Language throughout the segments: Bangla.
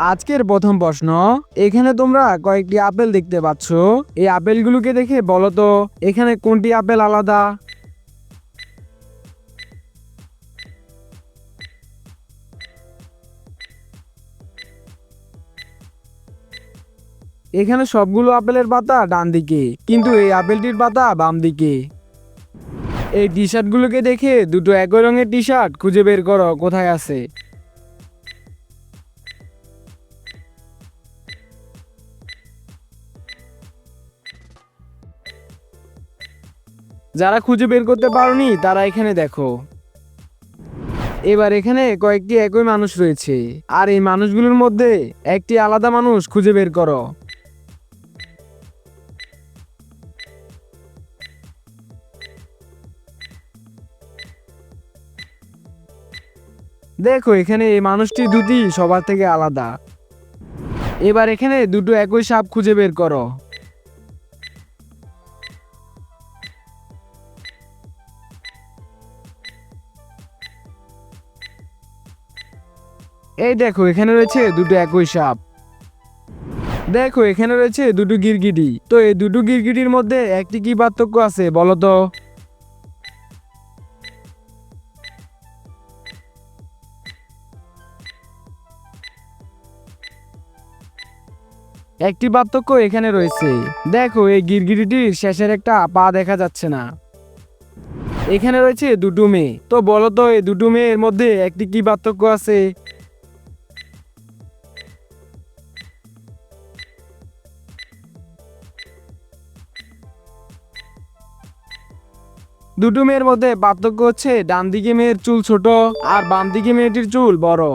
আজকের প্রথম প্রশ্ন, এখানে তোমরা কয়েকটি আপেল দেখতে পাচ্ছ। এই আপেলগুলোকে দেখে বলো তো, এখানে কোনটি আপেল আলাদা? এখানে সবগুলো আপেলের পাতা ডান দিকে, কিন্তু এই আপেলটির পাতা বাম দিকে। এই টি শার্টগুলোকে দেখে দুটো একই রঙের টি শার্ট খুঁজে বের করো, কোথায় আছে? যারা খুঁজে বের করতে পারোনি, তারা এখানে দেখো। এবার এখানে কয়েকটি একই মানুষ রয়েছে। আর এই মানুষগুলোর মধ্যে একটি আলাদা মানুষ খুঁজে বের করো। দেখো, এখানে এই মানুষটি দুটি, সবার থেকে আলাদা। এবার এখানে দুটো একই সাপ খুঁজে বের করো। এই দেখো, এখানে রয়েছে দুটো একই সাপ। দেখো, এখানে রয়েছে দুটো গিরগিটি। তো এই দুটো গিরগিটির মধ্যে একটি কি পার্থক্য আছে বলো তো? একটি পার্থক্য এখানে রয়েছে। দেখো, এই গিরগিটির শেষের একটা পা দেখা যাচ্ছে না। এখানে রয়েছে দুটো মেয়ে। তো বলো তো, এই দুটো মেয়ের মধ্যে একটি কি পার্থক্য আছে? দুটো মেয়ের মধ্যে পার্থক্য হচ্ছে ডান দিকে মেয়ের চুল ছোট আর বাম দিকে মেয়েটির চুল বড়।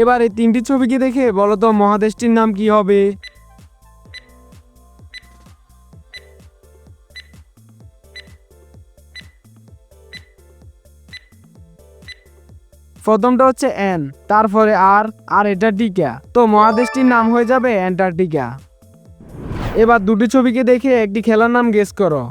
এবার এই তিনটি ছবিকে দেখে বলো তো মহাদেশটির নাম কি হবে? প্রথমটা হচ্ছে এন তারপরে আর আর এটা টিকা। তো মহাদেশটির নাম হয়ে যাবে অ্যান্টার্কটিকা এবার দুটি ছবিকে দেখে একটি খেলার নাম গেস করো।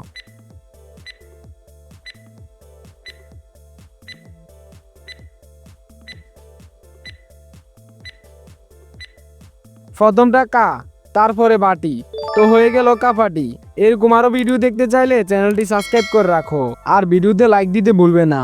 প্রথমটা কা, তারপরে বাটি। তো হয়ে গেল কাপাটি এরকম আরও ভিডিও দেখতে চাইলে চ্যানেলটি সাবস্ক্রাইব করে রাখো। আর ভিডিওতে লাইক দিতে ভুলবে না।